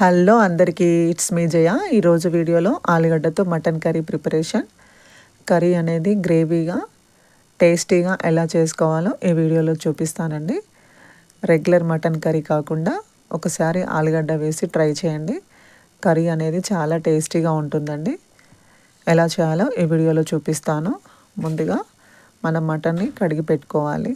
Hello అందరికీ it's me Jaya. ఈరోజు వీడియోలో ఆలుగడ్డతో మటన్ కర్రీ ప్రిపరేషన్. కర్రీ అనేది గ్రేవీగా టేస్టీగా ఎలా చేసుకోవాలో ఈ వీడియోలో చూపిస్తానండి. రెగ్యులర్ మటన్ కర్రీ కాకుండా ఒకసారి ఆలుగడ్డ వేసి ట్రై చేయండి. కర్రీ అనేది చాలా టేస్టీగా ఉంటుందండి. ఎలా చేయాలో ఈ వీడియోలో చూపిస్తాను. ముందుగా మనం మటన్ని కడిగి పెట్టుకోవాలి.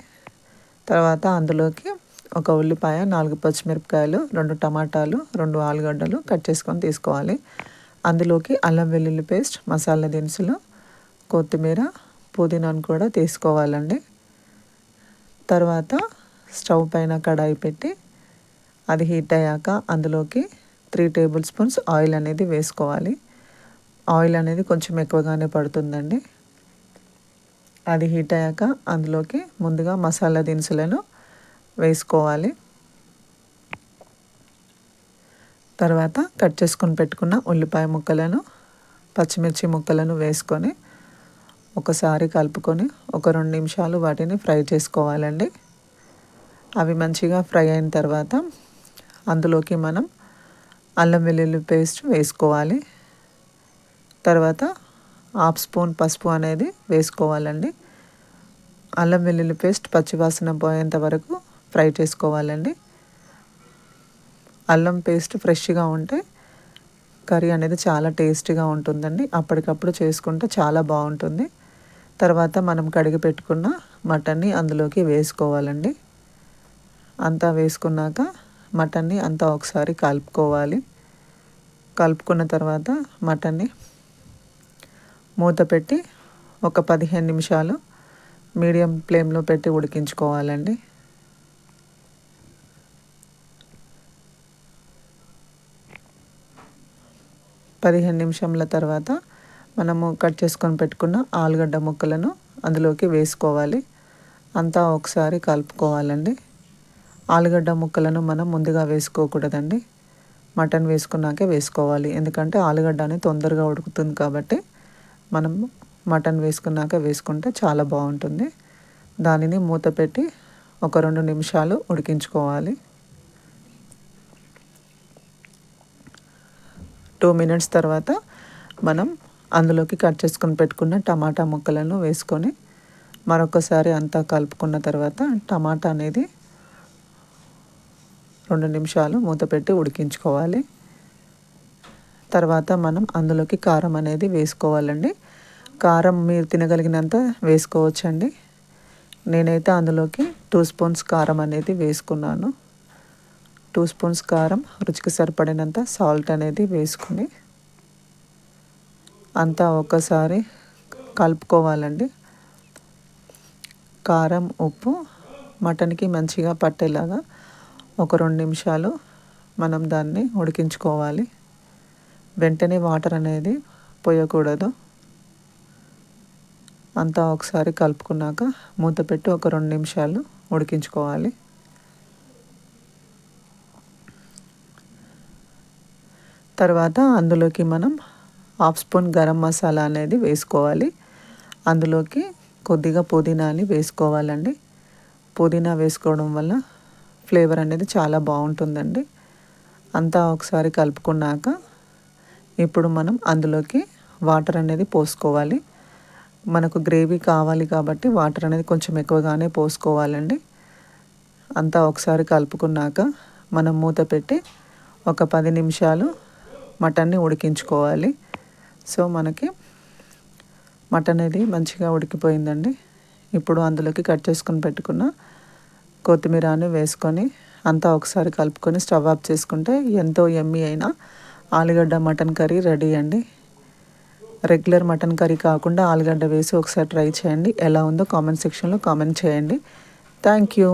తర్వాత అందులోకి ఒక ఉల్లిపాయ నాలుగు పచ్చిమిరపకాయలు రెండు టమాటాలు రెండు ఆలుగడ్డలు కట్ చేసుకొని తీసుకోవాలి. అందులోకి అల్లం వెల్లుల్లి పేస్ట్ మసాలా దినుసులు కొత్తిమీర పుదీనాను కూడా తీసుకోవాలండి. తర్వాత స్టవ్ పైన కడాయి పెట్టి అది హీట్ అయ్యాక అందులోకి త్రీ టేబుల్ స్పూన్స్ ఆయిల్ అనేది వేసుకోవాలి. ఆయిల్ అనేది కొంచెం ఎక్కువగానే పడుతుందండి. అది హీట్ అయ్యాక అందులోకి ముందుగా మసాలా దినుసులను వేసుకోవాలి. తర్వాత కట్ చేసుకొని పెట్టుకున్న ఉల్లిపాయ ముక్కలను పచ్చిమిర్చి ముక్కలను వేసుకొని ఒకసారి కలుపుకొని ఒక రెండు నిమిషాలు వాటిని ఫ్రై చేసుకోవాలండి. అవి మంచిగా ఫ్రై అయిన తర్వాత అందులోకి మనం అల్లం వెల్లుల్లి పేస్ట్ వేసుకోవాలి. తర్వాత హాఫ్ స్పూన్ పసుపు అనేది వేసుకోవాలండి. అల్లం వెల్లుల్లి పేస్ట్ పచ్చివాసన పోయేంత వరకు ఫ్రై చేసుకోవాలండి. అల్లం పేస్ట్ ఫ్రెష్గా ఉంటే కర్రీ అనేది చాలా టేస్టీగా ఉంటుందండి. అప్పటికప్పుడు చేసుకుంటే చాలా బాగుంటుంది. తర్వాత మనం కడిగి పెట్టుకున్న మటన్ని అందులోకి వేసుకోవాలండి. అంతా వేసుకున్నాక మటన్ని అంతా ఒకసారి కలుపుకోవాలి. కలుపుకున్న తర్వాత మటన్ని మూత పెట్టి ఒక పదిహేను నిమిషాలు మీడియం ఫ్లేమ్లో పెట్టి ఉడికించుకోవాలండి. పదిహేను నిమిషంల తర్వాత మనము కట్ చేసుకొని పెట్టుకున్న ఆలుగడ్డ ముక్కలను అందులోకి వేసుకోవాలి. అంతా ఒకసారి కలుపుకోవాలండి. ఆలుగడ్డ ముక్కలను మనం ముందుగా వేసుకోకూడదండి. మటన్ వేసుకున్నాకే వేసుకోవాలి. ఎందుకంటే ఆలుగడ్డ అనేది తొందరగా ఉడుకుతుంది కాబట్టి మనం మటన్ వేసుకున్నాక వేసుకుంటే చాలా బాగుంటుంది. దానిని మూత పెట్టి ఒక రెండు నిమిషాలు ఉడికించుకోవాలి. టూ మినిట్స్ తర్వాత మనం అందులోకి కట్ చేసుకొని పెట్టుకున్న టమాటా ముక్కలను వేసుకొని మరొకసారి అంతా కలుపుకున్న తర్వాత టమాటా అనేది రెండు నిమిషాలు మూత పెట్టి ఉడికించుకోవాలి. తర్వాత మనం అందులోకి కారం అనేది వేసుకోవాలండి. కారం మీరు తినగలిగినంత వేసుకోవచ్చండి. నేనైతే అందులోకి టూ స్పూన్స్ కారం అనేది వేసుకున్నాను. టూ స్పూన్స్ కారం రుచికి సరిపడినంత సాల్ట్ అనేది వేసుకుని అంతా ఒకసారి కలుపుకోవాలండి. కారం ఉప్పు మటన్కి మంచిగా పట్టేలాగా ఒక రెండు నిమిషాలు మనం దాన్ని ఉడికించుకోవాలి. వెంటనే వాటర్ అనేది పోయకూడదు. అంతా ఒకసారి కలుపుకున్నాక మూత పెట్టి ఒక రెండు నిమిషాలు ఉడికించుకోవాలి. తర్వాత అందులోకి మనం హాఫ్ స్పూన్ గరం మసాలా అనేది వేసుకోవాలి. అందులోకి కొద్దిగా పుదీనాని వేసుకోవాలండి. పుదీనా వేసుకోవడం వల్ల ఫ్లేవర్ అనేది చాలా బాగుంటుందండి. అంతా ఒకసారి కలుపుకున్నాక ఇప్పుడు మనం అందులోకి వాటర్ అనేది పోసుకోవాలి. మనకు గ్రేవీ కావాలి కాబట్టి వాటర్ అనేది కొంచెం ఎక్కువగానే పోసుకోవాలండి. అంతా ఒకసారి కలుపుకున్నాక మనం మూత పెట్టి ఒక పది నిమిషాలు మటన్ని ఉడికించుకోవాలి. సో మనకి మటన్ అనేది మంచిగా ఉడికిపోయిందండి. ఇప్పుడు అందులోకి కట్ చేసుకొని పెట్టుకున్న కొత్తిమీరని వేసుకొని అంతా ఒకసారి కలుపుకొని స్టవ్ ఆఫ్ చేసుకుంటే ఎంతో ఎమ్మి అయినా ఆలుగడ్డ మటన్ కర్రీ రెడీ అండి. రెగ్యులర్ మటన్ కర్రీ కాకుండా ఆలుగడ్డ వేసి ఒకసారి ట్రై చేయండి. ఎలా ఉందో కామెంట్ సెక్షన్లో కామెంట్ చేయండి. Thank you.